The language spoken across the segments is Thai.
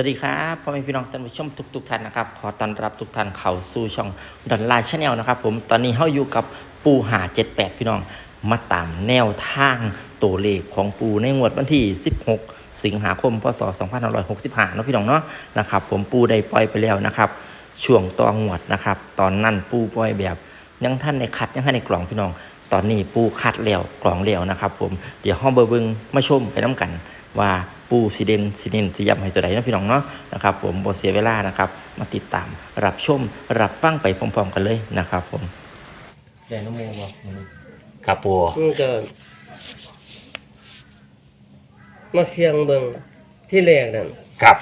วัสดีครับพ่อแม่พี่น้องท่านผู้ชมทุกทุกๆท่านนะครับ ขอต้อนรับทุกท่านเข้าสู่ช่องดอนไลน์ชาแนลนะครับผมตอนนี้เฮาอยู่กับปูหา78 พี่น้องมาตามแนวทางตัวเลขของปูในงวดวันที่ 16 สิงหาคมพศ2565เนาะพี่น้องเนาะนะครับ ผมปูได้ปล่อยไปแล้วนะครับ ช่วงตองวดนะครับ ตอนนั้นปูปล่อยแบบยังท่านในคัดยังท่านในกล่องพี่น้อง ตอนนี้ปูคัดแล้วกล่องแล้วนะครับ ผมเดี๋ยวห้องเบอร์บิงมาชมไปน้กัน ว่าปูสีเดนสีเดนสียำให้ตัวใดนะพี่น้องเนาะนะครับผมบเสียเวลานะครับ มาติดตาม รับชม รับฟังไปพร้อมๆกันเลยนะครับ ผมเดี๋ยวน้องโมบอกครับปูมันก็มาเสียงเบิงที่แรกนั่นครับ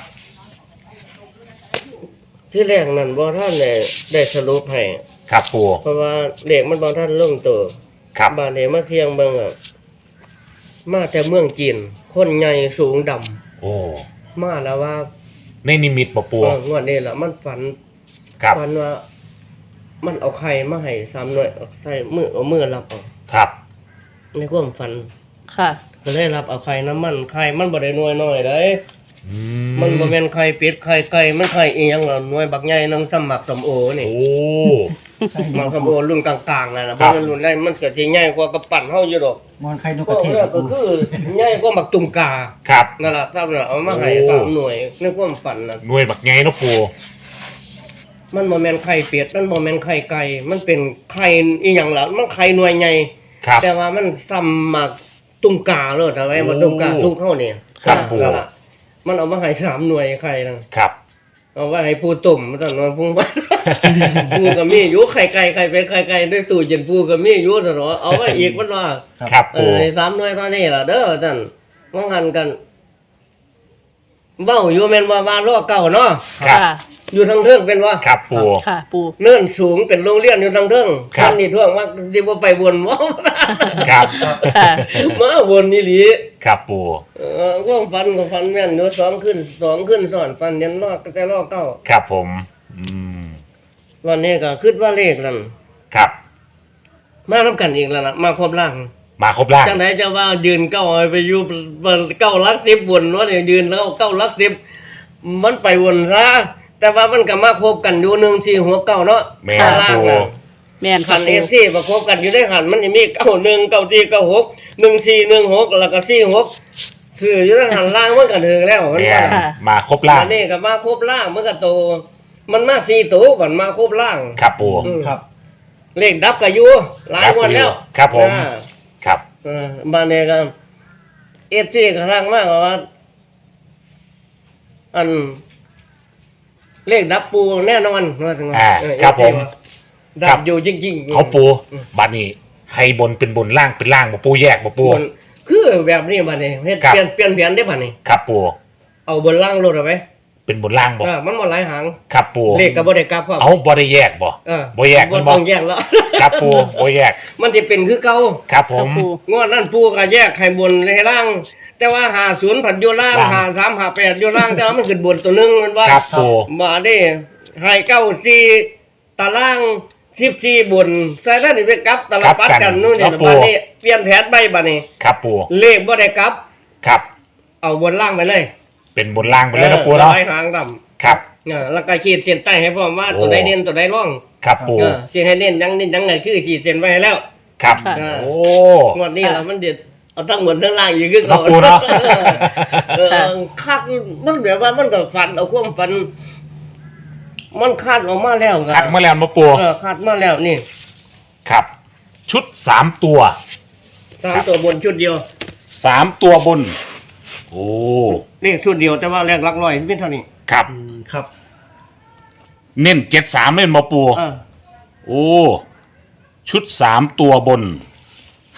ที่แรกนั่นบ่ท่านได้ได้สรุปให้ครับปูเพราะว่าเลขมันบ่ท่านลงตัวครับบาดนี้มาเสียงเบิงอะ มาแต่เมืองจีน คนใหญ่สูงดำโอ้มาแล้วว่าในนิมิตบ่ปูเอองวดนี้ล่ะมันฝันครับ ฝันว่า มันเอาไข่มาให้สามหน่วยเอาใส่มือเอามือรับเอาครับ ในความฝันค่ะ ก็เลยรับเอาไข่น้ำมันไข่มันบ่ได้หน่วยน้อยเด้อืมันบ่แม่นไข่เป็ดไข่ไก่มันไข่อีหยังล่ะหน่วยบักใหญ่นึงสมักสมโอนี่ โอ้ หมักสมโอรุ่นกลางๆนั่นน่ะครับ่บแม่นรุ่นแรกมันก็สิใหญ่กว่ากระปั่นเฮาอยู่ดอกมอนไข่นกกก็ระเทศก็คือใหญ่กว่าบักตุ่มกาครับนั่นล่ะครับน่ะเอามาให้โอ้สามหน่วยในความฝันน่ะหน่วยบักไงเนาะปูมันบ่แม่นไข่เป็ดมันบ่แม่นไข่ไก่มันเป็นไข่อีหยังล่ะมันไข่หน่วยใหญ่ครับแต่ว่ามันซ้ำหมักตุ่มกาเลยแต่ว่าบ่ตุ่มกาสุกเข้านี่ครับปู่นั่นล่ะมันเอามาให้สามหน่วยไข่นั่นครับ เอาไว้ให้ผู้ตุ่มมาตอนนั้นพุ่งไปปูกับมีอยู่ไข่ไก่ไข่เป็นไข่ไก่ด้วยตู้เย็นปูกับมีอยู่ตลอดเอาไว้อีกมันว่าครับเอปูอสามหน่วยตอนนี้ล่ะเด้อท่านมองหันกัน เบ้าอยู่แม่นว่าว่าโลกเก่าเนาะครับ ค่ะ อยู่ทางเทิงเป็นว่าครับปู ค่ะ ปู เนื่นสูงเป็นโรงเรียนอยู่ทางเทิงครับท่านนี่ท่วงว่าสิบ่ไปบนว่าครับค่ะ มาบนนี่หลีครับปูเออว่องฟันกับฟันแม่นอยู่สองขึ้นสองขึ้นสอนฟันยันลอกแต่ลอกเก้าครับผม อืมวันนี้ก็คิดว่าเลขนั่นครับ มาทำกันอีกแล้วล่ะมาครบร่าง มาครบล่าง จังไหนจะว่ายืนเก้าเอาไปอยู่เก้าลักสิบบนว่าเนี่ยยืนแล้วเก้าลักสิบมันไปวนซะแต่ว่ามันก็มาครบกันอยู่หนึ่งสี่หัวเก้าเนาะแม่ข้างล่างปูน่ะ แม่นขัค่ะนเอปูฟซีประคบกันอยู่ได้หันมันจะมีเก้าหนึ่งเก้าสี่เก้าหกหนึ่งสี่หนึ่งหกแล้วก็สี่หกสื่ออยู่ได้หันล่างมันก็ถึงแล้วมันแม่ว่ามาครบล่าง อันนี้ก็มาครบล่างมันก็โต มันมาสี่ตัวก่อนมาครบล่าง ครับปู อืม ครับ เลขดับกับยูหลายงวันแล้วครับผม อ่าครับ เออบ้านเนี่ยก็เอฟซีกระทั่งมากว่า อัน เลขดับปูแน่นอนว่าถึงว่าอ่าเออ ครับผมดับอยู่จริงๆเอาปูบัดนี้ ให้บนเป็นบนล่างเป็นล่างบ่ปูแยกบ่ปูบนคือแบบนี้บ้านนี้เฮ็ดครับ เปลี่ยนเปลี่ยนแผนได้บ้านนี้ ครับปูเอาบนล่างรถเอาไว้ เป็นบนล่างบ่อ่ามันบ่หลายหางครับปูเลขก็บ่ได้กลับครับเอาบ่ได้แยกบ่เออบ่แยกบ่มันบ่ต้องแยกแล้ว ครับปูบ่แยกมันจะเป็นคือเก่าครับผมปูงวดนั้นปูก็แยกให้บนให้ล่าง แต่ว่าหาศูนย์ผัดอยู่ล่างล่าง หาสามหาแปดอยู่ล่างแต่ว่ามันขึ้นบนตัวหนึงมันว่าครับปูมาได้ให้เก้าสี่ตารางสิบสี่บนใส่ได้นี่ไปกลับตลปัดกันนู่นนี่บัดนี้เปลี่ยนแผนไปบัดนี้ ครับปูเลขบ่ได้กลับ ครับเอาบนล่างไปเลย เป็นบนล่างไปเลยนะปูเนาะออหางต่ครับำเนี่ยแล้วก็ขีดเส้นใต้ให้พร้อมว่าโอ้ ตัวใดเด่นตัวใดร่องครับปูเออเสียให้เน้นยังเน้นยังไงคือขีดเส้นไว้ให้แล้ว ครับค่ะ โอ้ งวดนี้เรามันเด็ดเอาทั้งหมดทั้งล่างอยู่ขึ้นครับปูเนาะเออคักมันแบบว่ามันก็ฝันเอาความฝัน มันคาดออกมาแล้วคคัรัดมาแล้วมาปูเออคาดมาแล้วนี่ครับ ชุดสามตัวสามตัวบนชุดเดียวสามตัวบน โอ้เลขชุดเดียวแต่ว่าแรกหลักร้อยเป็นเท่านี้ครับ อืมครับ เน้นเจ็ดสามเน้นมาปูเออโอ้ชุดสามตัวบน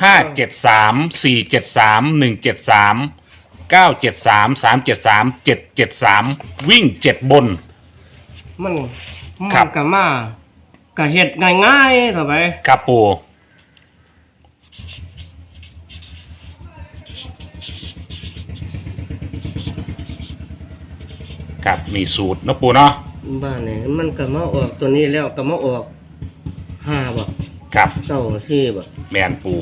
ห้าเจ็ดสามสี่เจ็ดสามหนึ่งเจ็ดสามเก้าเจ็ดสามสามเจ็ดสามเจ็ดเจ็ดสามวิ่งเจ็ดบน มันมัครับ นก็มากก็เฮ็ดง่ายๆเท่าไปครับปู ครับมีสูตรเนาะปูเนาะบ้านนี่มันก็มาออกตัวนี้แล้วก็มาออกห้าบ่ครับเก้าสี่บ่แมนปู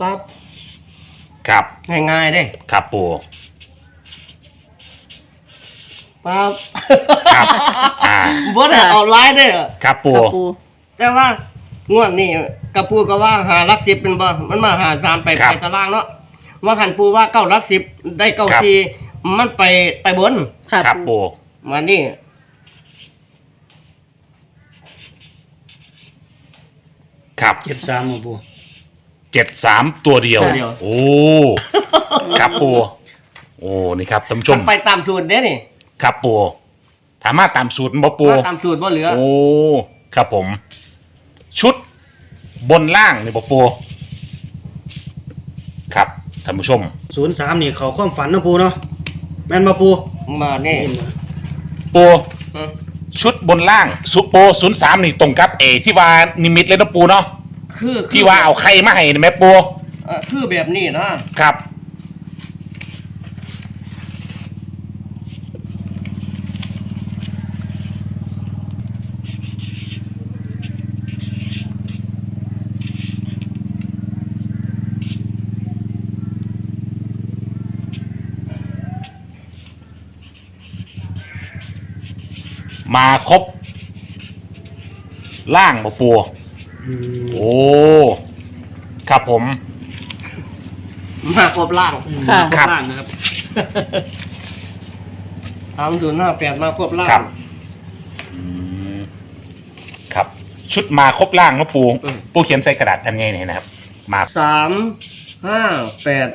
ปั๊บครับง่ายๆเด้ครับปูปั๊บครับอ่าบ่ได้เอาไลน์เด้อครับปูค่ะปูแต่ว่างวดนี้ กระปูก็ว่าหาลักสิบเป็นบ่ มันมาหาสามไปไปตารางเนาะ ว่าหันปูว่าเก้าลักสิบได้เก้าสี่มันไปไปบน ค่ะครับปู ปูมานี่ครับเจ็ดสามบ่ปูเจ็ดสามตัวเดียว โอ้ ครับปู โอ้ นี่ครับท่านผู้ชมัมนไปตามสูตรเด้นี่ครับปูถามมาตามสูตรบ่ปู ว่าตามสูตรบ่เหลือ โอ้ ครับผม ชุด บนล่างนี่บ่ปูครับท่านผู้ชม ศูนย์สามนี่เขาความฝันเนาะปูเนาะแม่นบ่ปูมานี่ปูอืมชุดบนล่างซุปโปศูนย์สามนี่ตรงกับเอที่ว่านิมิตเลยเนาะปูเนาะคือคือที่ว่าเอาใครมาให้นะแม่ปูเอ่อคือแบบนี้นะครับ มาครบ ล่างบ่ปูอืมโอ้ ครับผม มาครบล่างค่ะคครัรับบล่างนะครับสามศูนย์ห้าแปดมาครบล่าครังบอืมครับ ชุดมาครบล่างนะปูอืมปูเขียนใส่กระดาษทำไงเนี่ยนะครับ มา สามห้าแปด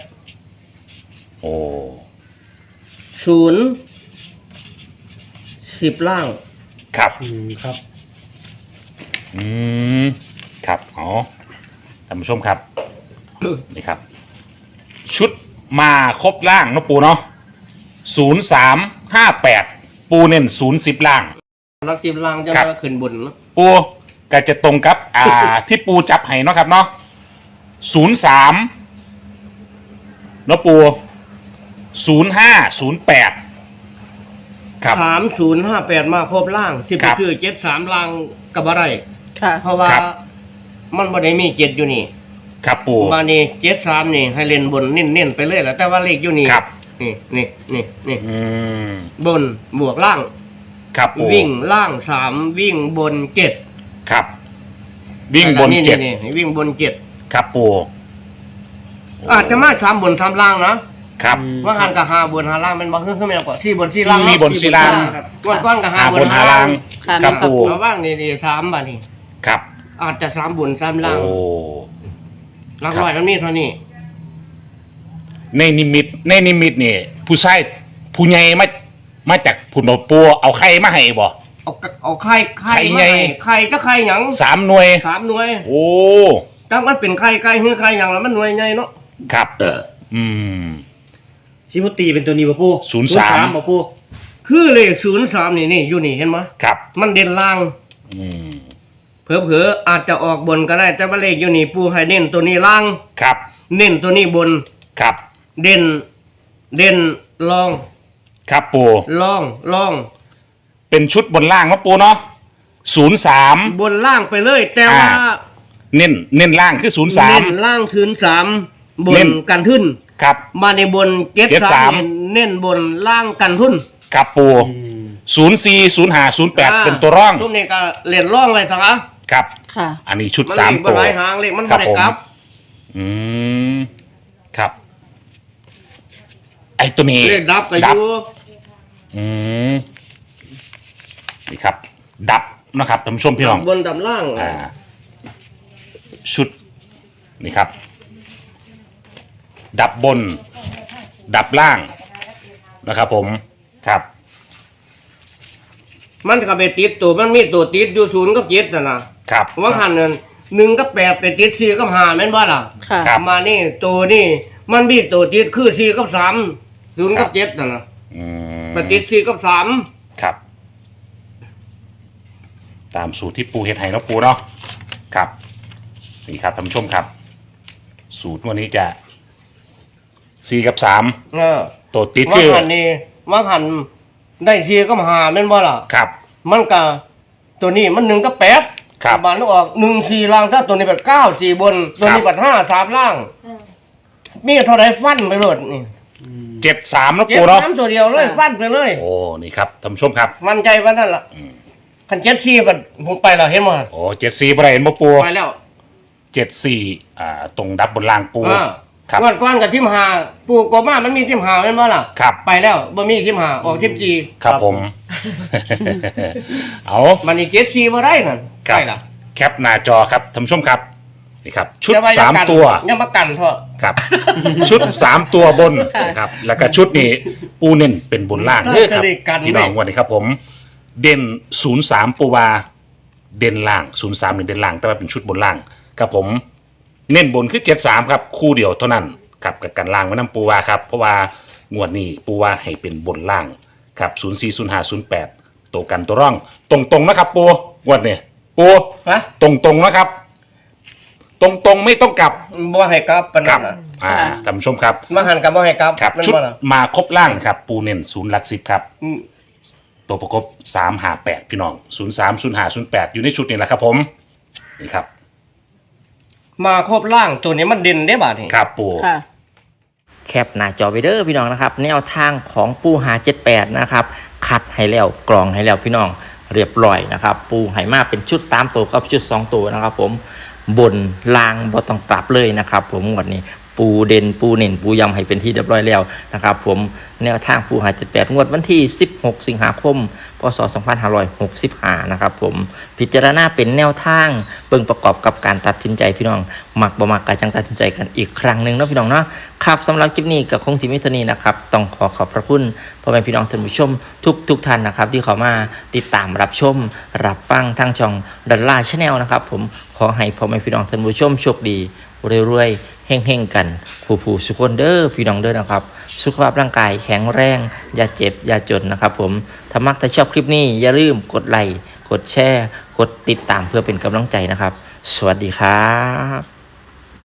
โอ้ ศูนย์สิบล่าง ครับ อืมครับอืมครับอ๋อท่านผู้ชมครับ นี่ครับ ชุดมาครบล่างนะปูเนาะศูนย์สามห้าแปดปูเน้นศูนย์สิบล่างลักสิบล่างจะครับ มาขึ้นบนเนอะปูก็จะตรงกับ อ่า ที่ปูจับให้เนาะครับเนาะศูนย์สามเนาะปูศูนย์ห้าศูนย์แปด ครับสามศูนย์ห้าแปดมาครบล่างสิบครับคือเจ็ดสามล่างกับอะไรค่ะ เพราะว่าครับ มันบ่ได้มีเจ็ดอยู่นี่ครับปูมานี่เจ็ดสามนี่ ให้เล่นบนเน้นๆไปเลยแหละแต่ว่าเลขอยู่นี่ครับ นี่นี่นี่นี่อืมบนบวกล่าง ครับปูวิ่งล่างสามวิ่งบนเจ็ดครับ วิ่งบนนี่เจ็ดนี่นี่วิ่งบนเจ็ดครับปูอาจจะมาสามบนสามล่างนะ ครับ ว่าหันกับหาบนหาล่างเป็นบางเครื่องขึ้นไม่เอาก่อนสี่บนสี่ล่างสี่บนสี่ล่าง ครับก้อนก้อนกับหาหาบบนนหาหาล่าล่างงค่ะครับมีครับปูเอาว่างนี่ดีสามบาทนี่ครับอาจจะสามบนสามล่างโอ้ล่างครับร้อยแล้วนี่เท่านี้ในนิมิตในนิมิตนี่ผู้ชายผู้ใหญ่มามาจากผุนปูเอาไข่มาให้บ่ เอากะเอาไข่ไข่ไข่มาไงให้ไข่จะไข่หยังสามหน่วย สามหน่วยโอ้ ถ้ามันเป็นไข่ไก่หื้อไข่หยังแล้วมันหน่วยใหญ่เนาะครับ อืม ชิมุตีเป็นตัวนี้บ่ปูศูนย์สามบ่ปูคือเลขศูนย์สามนี่นี่อยู่นี่เห็นไหมครับ มันเด่นล่าง อืมเผลอๆอาจจะออกบนก็ได้ แต่ว่าเลขอยู่นี่ปูให้เน้นตัวนี้ล่าง ครับ เน้นตัวนี้บน ครับ เด่น เด่นลองครับปูลองลอง เป็นชุดบนล่างเนาะปูเนาะศูนย์สาม บนล่างไปเลย แต่ว่าอ่า เน้นเน้นล่างคือศูนย์สาม เน้นล่างศูนย์สามบเน้นน กันทุน ครับ มาในบนเจ็ดเจ็ดสาสามมเน้นบนล่างกันทุนครับปูอืมศูนย์สี่ศูนย์ห้าศูนย์แปดอ่าเป็นตัวร่องทุกนี้ก็เล่นร่องไว้ซะคะครับ ค่ะ อันนี้ชุดมันสามเลขตัวหลายหางเลขมันครับ่บได้ผมกลับ อืมครับ ไอ้ตัวนี้เลขดับก็อดับยู่อืมนี่ครับ ดับนะครับท่านผู้ชมพี่น้องบนดำล่าง อ่า ชุด นี่ครับ ดับบน ดับล่างนะครับผมครับ มันก็ไปติดตัวมันมีตัวติดอยู่ศูนย์กับเจ็ดน่ะนะครับว่าหันนั่นหนึ่งกับแปดไปติดสี่กับห้าแม่นบ่ล่ะค่ะครับ มานี่ตัวนี่มันมีตัวติดคือสี่กับสามศูนย์ครักับบเจ็ดน่ะนะอืมไปติดสี่กับสามครับ ตามสูตรที่ปูเฮ็ดให้เนาะปูเนาะครับนี่ครับท่านผู้ชมครับ สูตรวันนี้จะ สี่กับสามเออตัวติดว่าคือหันนี่ว่าหันได้สี่กับห้าแม่นบ่ล่ะ ครับ มันก็ตัวนี้มันหนึ่งกับแปดครับ บานออกหนึ่งสี่ล่างถ้าตัวนี้แบบเก้าสี่บน ตัวนี้แบบห้าสามล่างมีเท่าไรฟันไปโลดนี่เจ็ดสามนะเจ็ดปูเนาะสามตัวเดียวเลยฟันไปเลย โอ้นี่ครับท่านผู้ชมครับ มันใจว่านั่นล่ะคันเจ็ดสี่บัดผมไปแล้วเห็นมั้ยโอ้เจ็ดสี่บริเห็นบ่ปูไปแล้วเจ็ดสี่อ่าตรงดับบนล่างปู อ่า ครับงวดก้อนกับทิมหาปูกบมามันมีทิมหาเป็นบ่ล่ะครับ ไปแล้วบ่มีทิมหาออกทิมจีครับผม เอา มันอีกเจ็ดสี่บ่ได้นั่นครับไปล่ะแคปหน้าจอครับท่านผู้ชมครับนี่ครับ ชุดอย่ว่สามอย่กันตัวอย่ามากันเถอะครับ ชุดสามตัวบนนะครับ แล้วก็ชุดนี้ปูเน้นเป็นบนล่างเอเด้ออครับจะได้กันพี่น้องวันนี้ครับผม เด่นศูนย์สามปูวา เด่นล่างศูนย์สามเด่นล่าง แต่ว่าเป็นชุดบนล่าง ครับผม เน้นบนคือเจ็ดสามครับ คู่เดียวเท่านั้นครับกับกันล่างไว้น้ำปูวาครับ เพราะว่างวดนี้ปูวาให้เป็นบนล่างครับศูนย์สี่ศูนย์ห้าศูนย์แปดตัวกันตัวร่อง ตรงๆนะครับปูงวดนี้ปูฮะตรงๆนะครับ ตรงๆไม่ต้องกลับบ่ให้กลับปานกลันั้บนน่ะอ่าท่านผู้ชมครับมาหันกับบ่ให้กลับครับแม่นชุดบ่ล่ะมาครบล่างครับ ปูเน้นศูนย์หลักสิบครับ อืมตัวประกบสามหาแปดพี่น้องศูนย์สามศูนย์หาศูนย์แปดอยู่ในชุดนี้แหละครับผม นี่ครับ มาครบล่างตัวนี้มันเด่นได้บาดนี่ครับปูค่ะ แคปหน้าจอไปเด้อพี่น้องนะครับ แนวทางของปูหา78นะครับ คัดให้แล้วกรองให้แล้วพี่น้องเรียบร้อยนะครับ ปูไหมาเป็นชุด3ตัวกับชุด2ตัวนะครับ ผมบนลางบ่ต้องกลับเลยนะครับ ผมงวดนี้ ปูเด่นปูเน่นปูยำให้เป็นที่เรียบร้อยแล้วนะครับ ผมแนวทางปูหา78งวดวันที่ 16 สิงหาคม พศ 2565 นะครับผมพิจารณาเป็นแนวทางเบิ่งประกอบกับการตัดสินใจพี่น้องหมักบ่มักกาจังตัดสินใจกันอีกครั้งหนึ่งเนาะพี่น้องเนาะครับสำหรับคลิปนี้กับคงทีมิทานีนะครับต้องขอขอบพระคุณพ่อแม่พี่น้องท่านผู้ชมทุกทุกท่านนะครับ ที่เข้ามาติดตามรับชม รับฟังทางช่องดันล่าชาแนลนะครับ ผมขอให้พ่อแม่พี่น้องท่านผู้ชมโชคดีรวยๆ เฮงๆกันผู้ผู้สุขคนเด้อพี่น้องเด้อนะครับ สุขภาพร่างกายแข็งแรง อย่าเจ็บ อย่าจนนะครับผมถ้ามักถ้าชอบคลิปนี้อย่าลืมกดไลค์กดแชร์ กดติดตามเพื่อเป็นกำลังใจนะครับ สวัสดีครับ